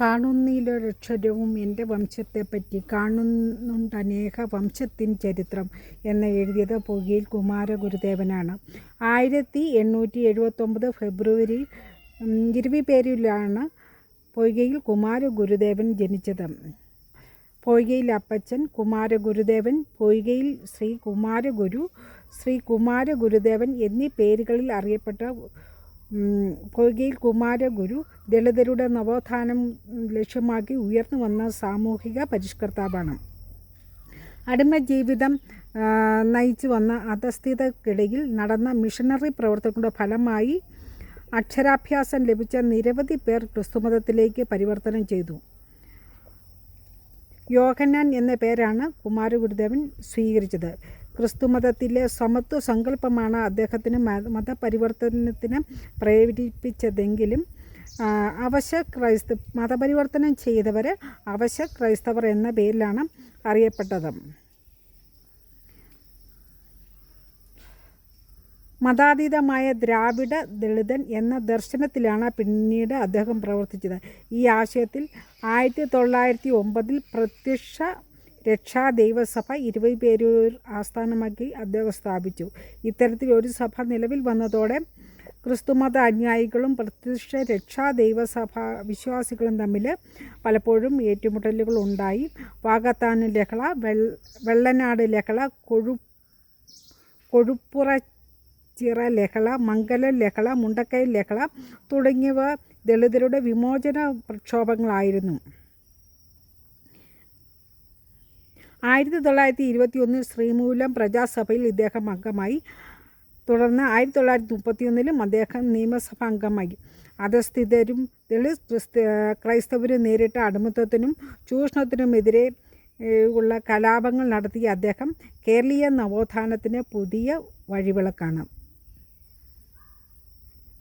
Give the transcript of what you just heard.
കാണുന്നിലൊരക്ഷരവും എന്റെ വംശത്തെപ്പറ്റി കാണുന്നുണ്ടനേക വംശത്തിൻ ചരിത്രം എന്ന് എഴുതിയത് പുകയിൽ കുമാരഗുരുദേവനാണ്. ആയിരത്തി എണ്ണൂറ്റി എഴുപത്തൊമ്പത് ഫെബ്രുവരി ഇരുവിപേരിലാണ് പൊയ്കയിൽ കുമാരഗുരുദേവൻ ജനിച്ചത്. പൊയ്കയിൽ അപ്പച്ചൻ കുമാരഗുരുദേവൻ പൊയ്കയിൽ ശ്രീ കുമാരഗുരു ശ്രീ കുമാരഗുരുദേവൻ എന്നീ പേരുകളിൽ അറിയപ്പെട്ട പൊയ്കയിൽ കുമാരഗുരു ദളിതരുടെ നവോത്ഥാനം ലക്ഷ്യമാക്കി ഉയർന്നു വന്ന സാമൂഹിക പരിഷ്കർത്താവാണ്. അടിമ ജീവിതം ആ, നയിച്ചു വന്ന അധസ്ഥിതർക്കിടയിൽ നടന്ന മിഷണറി പ്രവർത്തനങ്ങളുടെ ഫലമായി അക്ഷരാഭ്യാസം ലഭിച്ച നിരവധി പേർ ക്രിസ്തുമതത്തിലേക്ക് പരിവർത്തനം ചെയ്തു. യോഹന്നാൻ എന്ന പേരാണ് കുമാരഗുരുദേവൻ സ്വീകരിച്ചത്. ക്രിസ്തുമതത്തിലെ സമത്വ സങ്കല്പമാണ് അദ്ദേഹത്തിന് മതപരിവർത്തനത്തിന് പ്രേരിപ്പിച്ചതെങ്കിലും അവശ ക്രൈസ്ത മതപരിവർത്തനം ചെയ്തവർ അവശ ക്രൈസ്തവർ എന്ന പേരിലാണ് അറിയപ്പെട്ടത്. മതാതീതമായ ദ്രാവിഡ ദളിതൻ എന്ന ദർശനത്തിലാണ് പിന്നീട് അദ്ദേഹം പ്രവർത്തിച്ചത്. ഈ ആശയത്തിൽ ആയിരത്തി തൊള്ളായിരത്തി ഒമ്പതിൽ പ്രത്യക്ഷ രക്ഷാ ദൈവസഭ ഇരുപത് പേരൂർ ആസ്ഥാനമാക്കി അദ്ദേഹം സ്ഥാപിച്ചു. ഇത്തരത്തിൽ ഒരു സഭ നിലവിൽ വന്നതോടെ ക്രിസ്തുമത അനുയായികളും പ്രത്യക്ഷ രക്ഷാ ദൈവസഭ വിശ്വാസികളും തമ്മിൽ പലപ്പോഴും ഏറ്റുമുട്ടലുകൾ ഉണ്ടായി. വാഗത്താന ലഹള വെള്ളനാട് ലഹള കൊഴു കൊഴുപ്പുറ ചിറ ലഹള മംഗല ലഹള മുണ്ടക്കൈ ലഹള തുടങ്ങിയവ ദളിതരുടെ വിമോചന പ്രക്ഷോഭങ്ങളായിരുന്നു. ആയിരത്തി തൊള്ളായിരത്തി ഇരുപത്തി ഒന്നിൽ ശ്രീമൂലം പ്രജാസഭയിൽ ഇദ്ദേഹം അംഗമായി. തുടർന്ന് ആയിരത്തി തൊള്ളായിരത്തി മുപ്പത്തിയൊന്നിലും അദ്ദേഹം നിയമസഭ അംഗമായി. അധസ്ഥിതരും ദളിത് ക്രിസ്ത ക്രൈസ്തവരും നേരിട്ട അടിമത്തത്തിനും ചൂഷണത്തിനുമെതിരെ ഉള്ള കലാപങ്ങൾ നടത്തിയ അദ്ദേഹം കേരളീയ നവോത്ഥാനത്തിന് പുതിയ വഴിവിളക്കാണ്.